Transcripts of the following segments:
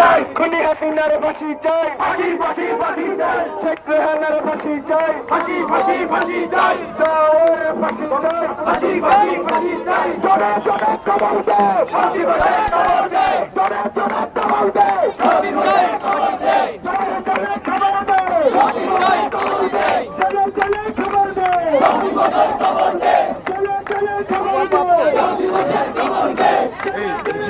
চাই খুনি হাসিনার ফাঁসি চাই ফাঁসি ফাঁসি ফাঁসি চাই শেখ রেহানার ফাঁসি চাই ফাঁসি ফাঁসি ফাঁসি চাই চাওয়ার ফাঁসি চাই ফাঁসি ফাঁসি ফাঁসি চাই জোরে জোরে কবর দে। ফাঁসি চাই জোরে জোরে দে। ফাঁসি জোরে জোরে কবর দে। ফাঁসি ফাঁসি খবর দে। ফাঁসি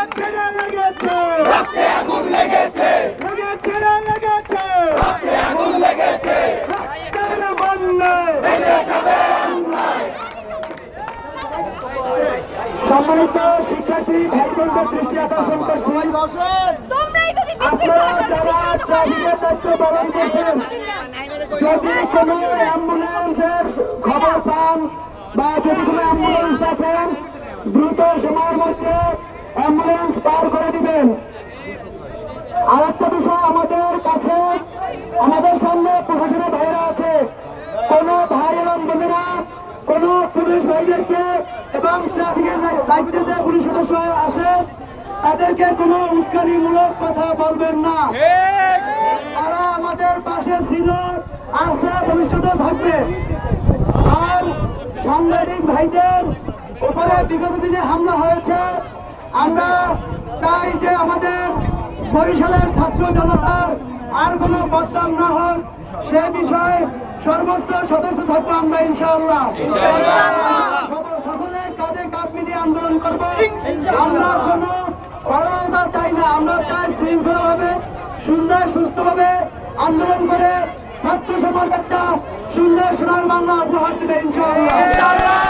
লেগেছে রে, লেগেছে, রক্তে আগুন লেগেছে লেগেছে রে, লেগেছে। রক্তে আগুন লেগেছে রক্তের দেশে সম্মানিত শিক্ষার্থী ভাই দৃষ্টি আকর্ষণ করছি যদি আপনারা যারা ট্রাফিকের দায়িত্ব পালন করছেন যদি কোনো অ্যাম্বুলেন্সের খবর পান বা যদি কোনো অ্যাম্বুলেন্স দেখেন দ্রুত সময়ের মধ্যে অ্যাম্বুলেন্স পার করে দিবেন। আর একটা বিষয় আমাদের কাছে, আমাদের সামনে প্রশাসনের ভাইরা আছে। কোন ভাই এবং বোনেরা, কোন পুলিশ ভাইদেরকে এবং ট্রাফিকের দায়িত্বে যে পুলিশ সদস্য আছে, তাদেরকে কোনো উস্কানিমূলক কথা বলবেন না। তারা আমাদের পাশে ছিল আছে ভবিষ্যতেও থাকবে। আর সাংবাদিক ভাইদের উপরে বিগত দিনে হামলা হয়েছে। আমরা চাই যে আমাদের বরিশালের ছাত্র জনতার আর কোনো বদনাম না হোক। সে বিষয়ে সর্বোচ্চ সদস্য থাকব আমরা, ইনশাআল্লাহ। সকলে কাঁধে কাঁধ মিলিয়ে আন্দোলন করব। আমরা কোনো অরাজকতা চাই না। আমরা চাই শৃঙ্খলাভাবে, সুন্দর, সুস্থভাবে আন্দোলন করে ছাত্র সমাজ একটা সুন্দর সোনার বাংলা উপহার দেবে, ইনশাআল্লাহ।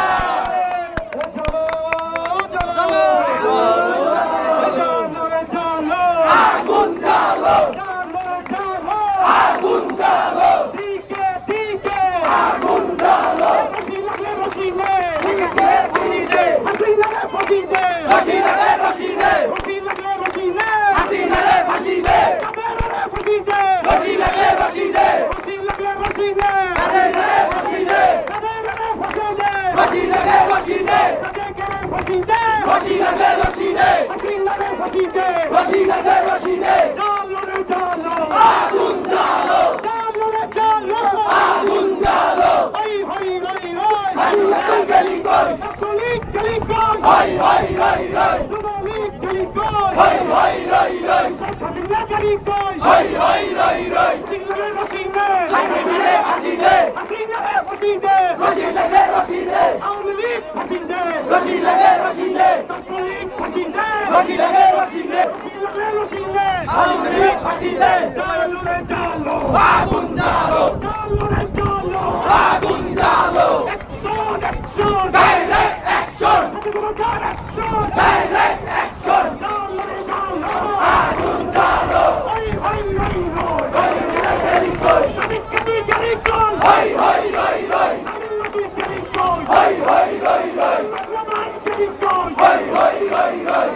বিল্লাহের হাসিনে হাসিনে হাসিনে জালো রে জালো আগুন জালো জালো রে জালো আগুন জালো হাই হাই হাই হাই হাই গলি কর গলি গলি কর হাই হাই হাই হাই গলি গলি কর হাই হাই হাই হাই হাসিনে গলি কর হাই হাই হাই হাই চিল্লে হাসিনে হাসিনে হাসিনে হাসিনে হাসিনে হাসিনে হাসিনে আওয়ামী লীগ হাসিনে হাসিনে হাসিনে ফাঁসিদে আগুন জ্বালো আগুন Agua.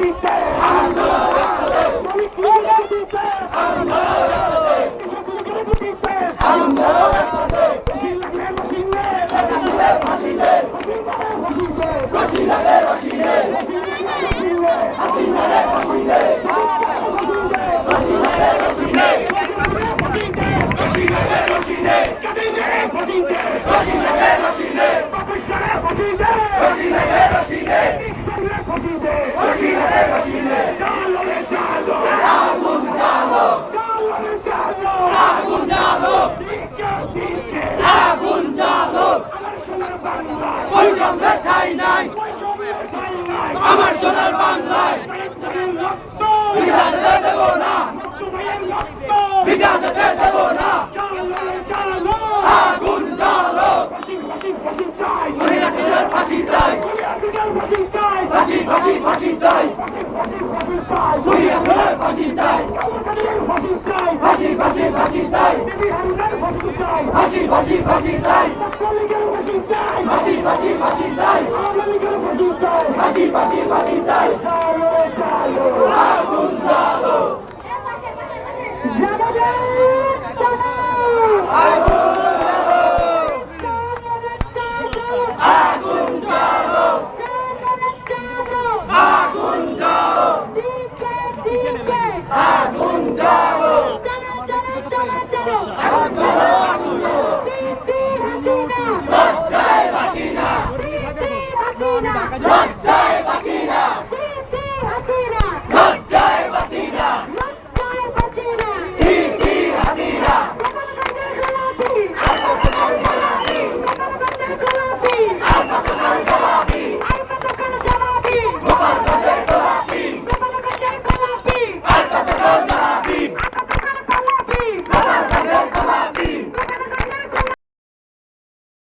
নেতৃত্বে শ্রমিকলীগের নেতৃত্বে কৃষকলীগের নেতৃত্বে রসিন লাগলে রসিন রসিন লাগলে রসিন বৈষম্যের ঠাই নাই। আমার সোনার বাংলায় বিধাতে দেব না। বিধাতে দেব না। আগুন জ্বালো। মহিলাসিদার ফাঁসি চাই। ফাঁসি ফাঁসি ফাঁসি চাই। চাই ফাঁসি ফাঁসি ফাঁসি চাই ফাঁসি ফাঁসি ফাঁসি চাই আগুন জ্বালো।